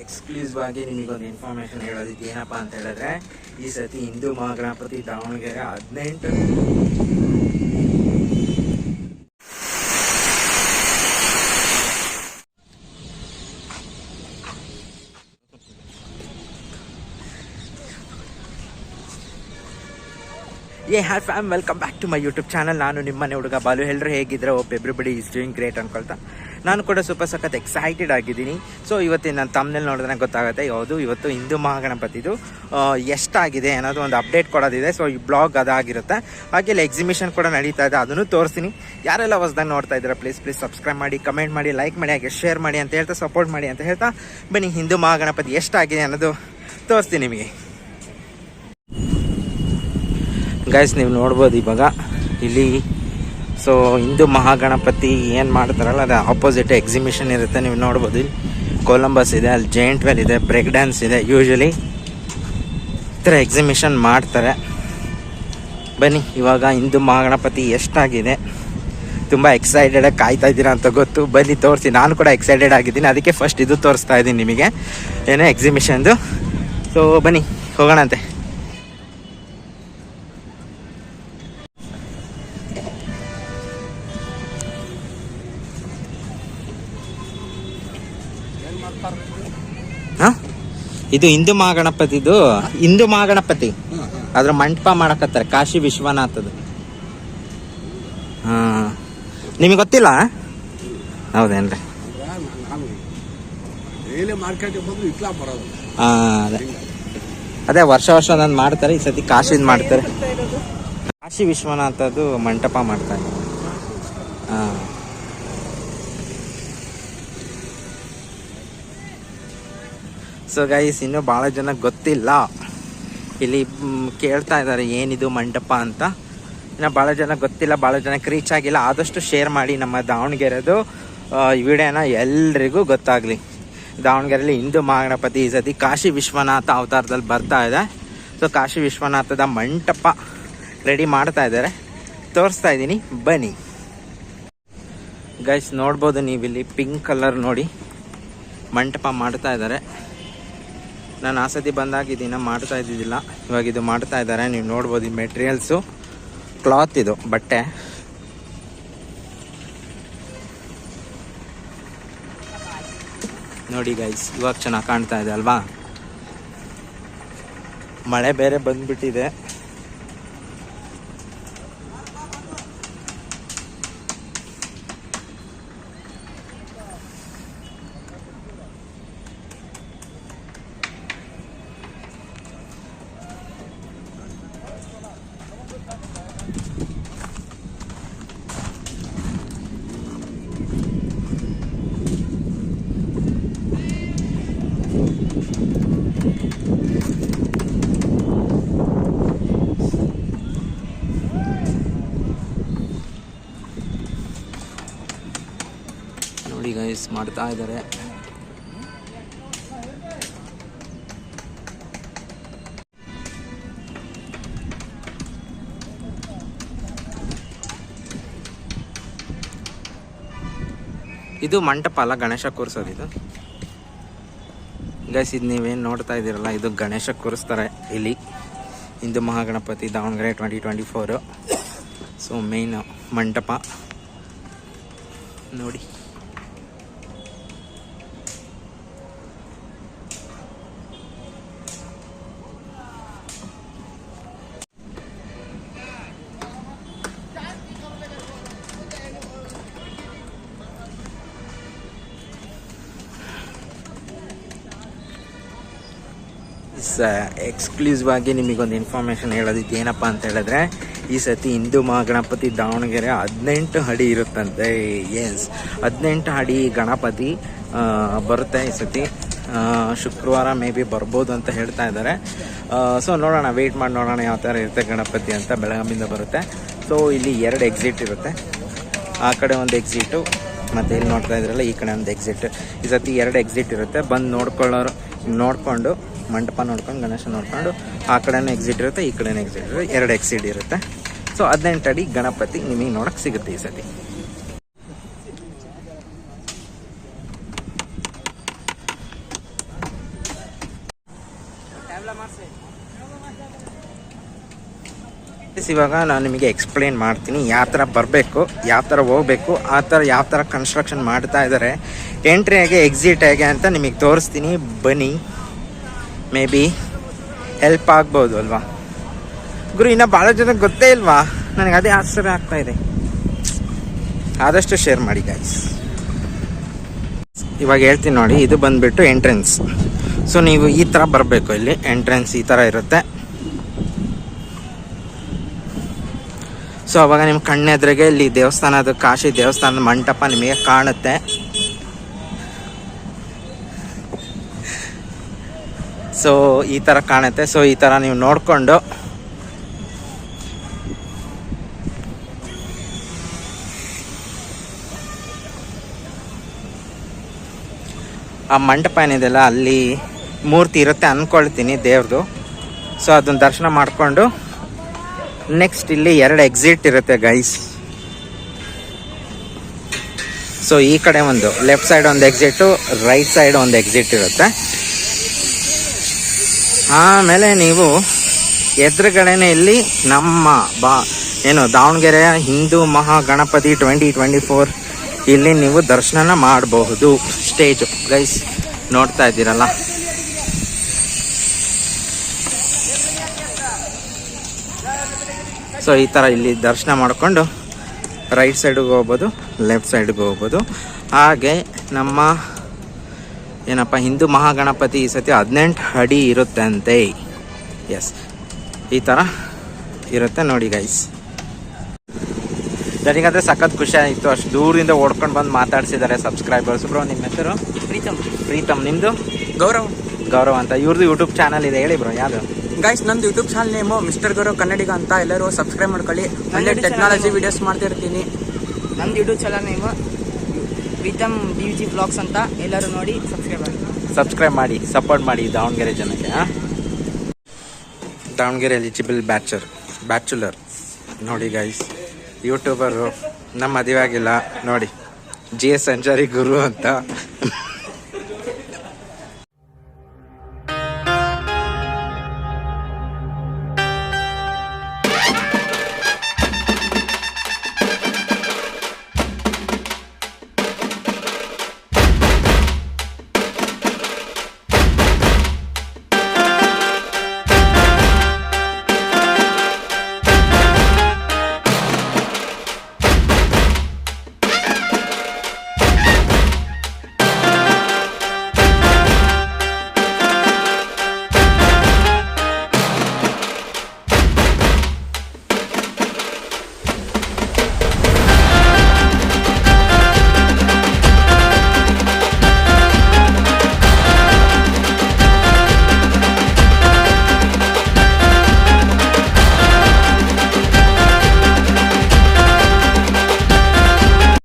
Exclusive ಆಗಿ ನಿಮಗೊಂದು information ಹೇಳೋದಿದ್ದು ಏನಪ್ಪ ಅಂತ ಹೇಳಿದ್ರೆ, ಈ ಸತಿ ಹಿಂದೂ ಮಹಾಗಣಪತಿ ದಾವಣಗೆರೆ ಹದಿನೆಂಟು ಏ ಹ್ಯಾ fam welcome back to my YouTube channel ನಾನು ನಿಮ್ಮನೆ ಹುಡುಗ ಬಾಲು. ಎಲ್ಲರೂ ಹೇಗಿದ್ರೆ ಒಬ್ಬ ಎವ್ರಿಬಡಿ ಈಸ್ ಡೂಯಿಂಗ್ ಗ್ರೇಟ್ ಅನ್ಕೊಳ್ತಾ ನಾನು ಕೂಡ ಸ್ವಲ್ಪ ಸಖತ್ ಎಕ್ಸೈಟೆಡ್ ಆಗಿದ್ದೀನಿ. ಸೊ ಇವತ್ತಿನ ನಾನು ತಮ್ಮನಲ್ಲಿ ನೋಡಿದ್ರೆ ಗೊತ್ತಾಗುತ್ತೆ, ಯಾವುದು? ಇವತ್ತು ಹಿಂದೂ ಮಹಾಗಣಪತಿದು ಎಷ್ಟಾಗಿದೆ ಅನ್ನೋದು ಒಂದು ಅಪ್ಡೇಟ್ ಕೊಡೋದಿದೆ. ಸೊ ಈ ಬ್ಲಾಗ್ ಅದಾಗಿರುತ್ತೆ. ಹಾಗೆ ಇಲ್ಲಿ ಎಕ್ಸಿಬಿಷನ್ ಕೂಡ ನಡೀತಾ ಇದೆ, ಅದನ್ನು ತೋರಿಸ್ತೀನಿ. ಯಾರೆಲ್ಲ ಹೊಸ್ದಾಗ ನೋಡ್ತಾ ಇದ್ದೀರಾ ಪ್ಲೀಸ್ ಪ್ಲೀಸ್ ಸಬ್ಸ್ಕ್ರೈಬ್ ಮಾಡಿ ಕಮೆಂಟ್ ಮಾಡಿ ಲೈಕ್ ಮಾಡಿ, ಹಾಗೆ ಶೇರ್ ಮಾಡಿ ಅಂತ ಹೇಳ್ತಾ ಸಪೋರ್ಟ್ ಮಾಡಿ ಅಂತ ಹೇಳ್ತಾ, ಬನ್ನಿ ಹಿಂದೂ ಮಹಾಗಣಪತಿ ಎಷ್ಟಾಗಿದೆ ಅನ್ನೋದು ತೋರಿಸ್ತೀನಿ ನಿಮಗೆ. ಗೈಸ್ ನೀವು ನೋಡ್ಬೋದು ಇವಾಗ, ಇಲ್ಲಿ ಸೊ ಹಿಂದೂ ಮಹಾಗಣಪತಿ ಏನು ಮಾಡ್ತಾರಲ್ಲ, ಅದು ಆಪೋಸಿಟ್ ಎಕ್ಸಿಬಿಷನ್ ಇರುತ್ತೆ, ನೀವು ನೋಡ್ಬೋದು. ಕೊಲಂಬಸ್ ಇದೆ, ಅಲ್ಲಿ ಜೈಂಟ್ ವೆಲ್ ಇದೆ ಬ್ರೇಕ್ ಡ್ಯಾನ್ಸ್ ಇದೆ ಯೂಶಲಿ ಈ ಥರ ಎಕ್ಸಿಬಿಷನ್ ಮಾಡ್ತಾರೆ. ಬನ್ನಿ, ಇವಾಗ ಹಿಂದೂ ಮಹಾಗಣಪತಿ ಎಷ್ಟಾಗಿದೆ. ತುಂಬ ಎಕ್ಸೈಟೆಡ್ ಕಾಯ್ತಾ ಇದ್ದೀರಾ ಅಂತ ಗೊತ್ತು. ಬನ್ನಿ, ತೋರಿಸಿ. ನಾನು ಕೂಡ ಎಕ್ಸೈಟೆಡ್ ಆಗಿದ್ದೀನಿ. ಅದಕ್ಕೆ ಫಸ್ಟ್ ಇದು ತೋರಿಸ್ತಾ ಇದ್ದೀನಿ ನಿಮಗೆ. ಏನೋ ಎಕ್ಸಿಬಿಷನ್ದು ಸೊ ಬನ್ನಿ, ಹೋಗೋಣಂತೆ. ಇದು ಹಿಂದೂ ಮಹಾಗಣಪತಿದು ಹಿಂದೂ ಮಹಾಗಣಪತಿ. ಅದ್ರ ಮಂಟಪ ಮಾಡಕತ್ತಾರೆ ಕಾಶಿ ವಿಶ್ವನಾಥದು ಹಾಂ. ನಿಮಗೆ ಗೊತ್ತಿಲ್ಲ? ಹೌದೇನ್ರಿ? ಅದೇ. ಅದೇ ವರ್ಷ ವರ್ಷ ನಾನು ಮಾಡ್ತಾರೆ ಈ ಸತಿ ಕಾಶಿದ್ ಮಾಡ್ತಾರೆ. ಕಾಶಿ ವಿಶ್ವನಾಥದ್ದು ಮಂಟಪ ಮಾಡ್ತಾರೆ. ಹಾಂ. ಸೊ ಗೈಸ್ ಇನ್ನೂ ಭಾಳ ಜನ ಗೊತ್ತಿಲ್ಲ. ಇಲ್ಲಿ ಕೇಳ್ತಾ ಇದ್ದಾರೆ, ಏನಿದು ಮಂಟಪ ಅಂತ. ಇನ್ನು ಭಾಳ ಜನ ಗೊತ್ತಿಲ್ಲ ಭಾಳ ಜನಕ್ಕೆ ರೀಚ್ ಆಗಿಲ್ಲ. ಆದಷ್ಟು ಶೇರ್ ಮಾಡಿ ನಮ್ಮ ದಾವಣಗೆರೆದು ಈ ವಿಡಿಯೋನ ಎಲ್ರಿಗೂ ಗೊತ್ತಾಗಲಿ. ದಾವಣಗೆರೆಯಲ್ಲಿ ಹಿಂದೂ ಮಹಾಗಣಪತಿ ಈ ಸತಿ ಕಾಶಿ ವಿಶ್ವನಾಥ ಅವತಾರದಲ್ಲಿ ಬರ್ತಾ ಇದೆ. ಸೊ ಕಾಶಿ ವಿಶ್ವನಾಥದ ಮಂಟಪ ರೆಡಿ ಮಾಡ್ತಾ ಇದ್ದಾರೆ. ತೋರಿಸ್ತಾ ಇದ್ದೀನಿ. ಬನ್ನಿ. ಗೈಸ್ ನೋಡ್ಬೋದು ನೀವಿಲ್ಲಿ ಪಿಂಕ್ ಕಲರ್ ನೋಡಿ. ಮಂಟಪ ಮಾಡ್ತಾ ಇದ್ದಾರೆ. ನಾನು ಆ ಸತಿ ಬಂದಾಗ ಇದನ್ನು ಮಾಡ್ತಾ ಇದ್ದಿದ್ದಿಲ್ಲ. ಇವಾಗ ಇದು ಮಾಡ್ತಾ ಇದ್ದಾರೆ. ನೀವು ನೋಡ್ಬೋದು ಈ ಮೆಟೀರಿಯಲ್ಸು ಕ್ಲಾತ್ ಇದು, ಬಟ್ಟೆ. ನೋಡಿ ಗೈಸ್ ಇವಾಗ ಚೆನ್ನಾಗಿ ಕಾಣ್ತಾ ಇದೆ ಅಲ್ವಾ? ಮಳೆ ಬೇರೆ ಬಂದ್ಬಿಟ್ಟಿದೆ. ನೋಡಿ ಗೈಸ್ ಮಾಡ್ತಾ ಇದ್ದಾರೆ ಇದು ಮಂಟಪ ಅಲ್ಲ ಗಣೇಶ ಕೂರ್ಸೋದು ಇದು. ಗೈಸ್, ಇದು ನೀವೇನು ನೋಡ್ತಾ ಇದ್ದೀರಲ್ಲ, ಇದು ಗಣೇಶ ಕೂರಿಸ್ತಾರೆ ಇಲ್ಲಿ. Hindu Mahaganapati Davanagere twenty twenty four so main ಮಂಟಪ. ನೋಡಿ. ಎಕ್ಸ್ಕ್ಲೂಸಿವ್ ಆಗಿ ನಿಮಗೊಂದು ಇನ್ಫಾರ್ಮೇಶನ್ ಹೇಳೋದಿತ್ತು ಏನಪ್ಪ ಅಂತ ಹೇಳಿದ್ರೆ, ಈ ಸತಿ ಹಿಂದೂ ಮಹಾಗಣಪತಿ ದಾವಣಗೆರೆ ಹದಿನೆಂಟು ಅಡಿ ಇರುತ್ತಂತೆ. ಎಸ್ ಹದಿನೆಂಟು ಅಡಿ ಗಣಪತಿ ಬರುತ್ತೆ ಈ ಸತಿ. ಶುಕ್ರವಾರ ಮೇ ಬಿ ಬರ್ಬೋದು ಅಂತ ಹೇಳ್ತಾ ಇದ್ದಾರೆ. ಸೊ ನೋಡೋಣ ವೆಯ್ಟ್ ಮಾಡಿ ನೋಡೋಣ ಯಾವ ಥರ ಇರುತ್ತೆ ಗಣಪತಿ ಅಂತ ಬೆಳಗಾಮಿಂದ ಬರುತ್ತೆ. ಸೊ ಇಲ್ಲಿ ಎರಡು ಎಕ್ಸಿಟ್ ಇರುತ್ತೆ. ಆ ಕಡೆ ಒಂದು ಎಕ್ಸಿಟು ಮತ್ತು ಇಲ್ಲಿ ನೋಡ್ತಾ ಇದ್ರಲ್ಲ ಈ ಕಡೆ ಒಂದು ಎಕ್ಸಿಟ್ ಈ ಸತಿ ಎರಡು ಎಕ್ಸಿಟ್ ಇರುತ್ತೆ. ಬಂದು ನೋಡ್ಕೊಳ್ಳೋರು, ನೋಡಿಕೊಂಡು ಮಂಟಪ ನೋಡ್ಕೊಂಡು, ಗಣೇಶ ನೋಡ್ಕೊಂಡು, ಆ ಕಡೆನೂ ಎಕ್ಸಿಟ್ ಇರುತ್ತೆ, ಈ ಕಡೆನೂ ಎಕ್ಸಿಟ್ ಇರುತ್ತೆ, ಎರಡು ಎಕ್ಸಿಟ್ ಇರುತ್ತೆ. ಸೊ ಹದಿನೆಂಟು ಅಡಿ ಗಣಪತಿ ನಿಮಗೆ ನೋಡೋಕೆ ಸಿಗುತ್ತೆ ಈ ಸತಿ. ಇವಾಗ ನಾನು ನಿಮಗೆ ಎಕ್ಸ್ಪ್ಲೇನ್ ಮಾಡ್ತೀನಿ, ಯಾವ ಥರ ಬರಬೇಕು, ಯಾವ ಥರ ಹೋಗ್ಬೇಕು, ಆ ಥರ ಯಾವ ಥರ ಕನ್ಸ್ಟ್ರಕ್ಷನ್ ಮಾಡ್ತಾ ಇದ್ದಾರೆ ಎಂಟ್ರಿ ಹೇಗೆ ಎಕ್ಸಿಟ್ ಹೇಗೆ ಅಂತ ನಿಮಗೆ ತೋರಿಸ್ತೀನಿ. ಬನ್ನಿ. ಮೇ ಬಿ ಹೆಲ್ಪ್ ಆಗ್ಬೋದು, ಅಲ್ವಾ? ಗುರು, ಇನ್ನು ಭಾಳ ಜನ ಗೊತ್ತೇ ಇಲ್ವಾ? ನನಗೆ ಅದೇ ಆಶ್ಚರ್ಯ ಆಗ್ತಾ ಇದೆ. ಆದಷ್ಟು ಶೇರ್ ಮಾಡಿ ಗಾಯ್ಸ್ ಇವಾಗ ಹೇಳ್ತೀನಿ ನೋಡಿ, ಇದು ಬಂದ್ಬಿಟ್ಟು ಎಂಟ್ರೆನ್ಸ್ ಸೊ ನೀವು ಈ ಥರ ಬರಬೇಕು ಇಲ್ಲಿ. ಎಂಟ್ರೆನ್ಸ್ ಈ ಥರ ಇರುತ್ತೆ. ಸೊ ಅವಾಗ ನಿಮ್ಮ ಕಣ್ಣೆದ್ರಿಗೆ ಇಲ್ಲಿ ದೇವಸ್ಥಾನದ ಕಾಶಿ ದೇವಸ್ಥಾನದ ಮಂಟಪ ನಿಮಗೆ ಕಾಣುತ್ತೆ. ಸೊ ಈ ಥರ ಕಾಣುತ್ತೆ. ಸೊ ಈ ಥರ ನೀವು ನೋಡಿಕೊಂಡು. ಆ ಮಂಟಪ ಏನಿದೆಯಲ್ಲ, ಅಲ್ಲಿ ಮೂರ್ತಿ ಇರುತ್ತೆ ಅಂದ್ಕೊಳ್ತೀನಿ ದೇವ್ರದು. ಸೊ ಅದನ್ನ ದರ್ಶನ ಮಾಡಿಕೊಂಡು ನೆಕ್ಸ್ಟ್ ಇಲ್ಲಿ ಎರಡು ಎಕ್ಸಿಟ್ ಇರುತ್ತೆ ಗೈಸ್ ಸೊ ಈ ಕಡೆ ಒಂದು ಲೆಫ್ಟ್ ಸೈಡ್ ಒಂದು ಎಕ್ಸಿಟು ರೈಟ್ ಸೈಡ್ ಒಂದು ಎಕ್ಸಿಟ್ ಇರುತ್ತೆ. ಆಮೇಲೆ ನೀವು ಎದುರುಗಡೆನೆ ಇಲ್ಲಿ ನಮ್ಮ ಬಾ, ಏನು, ದಾವಣಗೆರೆಯ Hindu Mahaganapati twenty twenty four ಇಲ್ಲಿ ನೀವು ದರ್ಶನ ಮಾಡಬಹುದು. ಸ್ಟೇಜ್, ಗೈಸ್, ನೋಡ್ತಾ ಇದ್ದೀರಲ್ಲ? ಸೊ, ಈ ಥರ ಇಲ್ಲಿ ದರ್ಶನ ಮಾಡಿಕೊಂಡು ರೈಟ್ ಸೈಡಿಗೆ ಹೋಗ್ಬೋದು, ಲೆಫ್ಟ್ ಸೈಡ್ಗೆ ಹೋಗ್ಬೋದು. ಹಾಗೆ ನಮ್ಮ ಏನಪ್ಪ ಹಿಂದೂ ಮಹಾಗಣಪತಿ ಈ ಸತಿ ಹದಿನೆಂಟು ಅಡಿ ಇರುತ್ತಂತೆ. ಎಸ್ ಈ ಥರ ಇರುತ್ತೆ ನೋಡಿ ಗೈಸ್ ನನಗಂದ್ರೆ ಸಖತ್ ಖುಷಿ ಆಯಿತು. ಅಷ್ಟು ದೂರದಿಂದ ಓಡ್ಕೊಂಡು ಬಂದು ಮಾತಾಡ್ಸಿದ್ದಾರೆ ಸಬ್ಸ್ಕ್ರೈಬರ್ಸ್ ಬ್ರೋ ನಿಮ್ಮ ಹೆಸರು? ಪ್ರೀತಮ್. ಪ್ರೀತಮ್ ನಿಮ್ಮದು ಗೌರವ್. ಗೌರವ್ ಅಂತ. ಇವ್ರದ್ದು ಯೂಟ್ಯೂಬ್ ಚಾನಲ್ ಇದೆ ಹೇಳಿ ಬ್ರೋ ಯಾವುದು? ಗೈಸ್ ನಂದು YouTube channel name Mister Gaurav Kannadiga ಅಂತ. ಎಲ್ಲರೂ ಸಬ್ಸ್ಕ್ರೈಬ್ ಮಾಡ್ಕೊಳ್ಳಿ. ಒಳ್ಳೆ ಟೆಕ್ನಾಲಜಿ ವೀಡಿಯೋಸ್ ಮಾಡ್ತಿರ್ತೀನಿ. ನಂದು YouTube channel name Preetham D G blogs ಅಂತ ಎಲ್ಲರೂ ನೋಡಿ ಸಬ್ಸ್ಕ್ರೈಬ್ ಮಾಡಿ. ಸಬ್ಸ್ಕ್ರೈಬ್ ಮಾಡಿ, ಸಪೋರ್ಟ್ ಮಾಡಿ ದಾವಣಗೆರೆ ಜನಕ್ಕೆ? ದಾವಣಗೆರೆ ಎಲಿಜಿಬಲ್ ಬ್ಯಾಚರ್ ಬ್ಯಾಚುಲರ್ ನೋಡಿ ಗೈಸ್ ಯೂಟ್ಯೂಬರು ನಮ್ಮ ಮದುವೆ ಆಗಿಲ್ಲ. ನೋಡಿ, ಜಿ ಎಸ್ ಸಂಚಾರಿ ಗುರು ಅಂತ.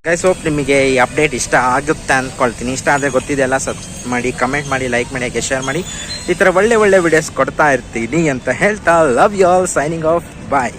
ಗೈಸ್ ಹೋಪ್ ನಿಮಗೆ ಈ ಅಪ್ಡೇಟ್ ಇಷ್ಟ ಆಗುತ್ತೆ ಅಂದ್ಕೊಳ್ತೀನಿ ಇಷ್ಟ ಆದರೆ ಗೊತ್ತಿದೆಲ್ಲ ಸಬ್ ಮಾಡಿ ಕಮೆಂಟ್ ಮಾಡಿ ಲೈಕ್ ಮಾಡಿ, ಹಾಗೆ ಶೇರ್ ಮಾಡಿ. ಈ ಥರ ಒಳ್ಳೆ ಒಳ್ಳೆ ವಿಡಿಯೋಸ್ ಕೊಡ್ತಾ ಇರ್ತೀನಿ ಅಂತ ಹೇಳ್ತಾ love you all signing off bye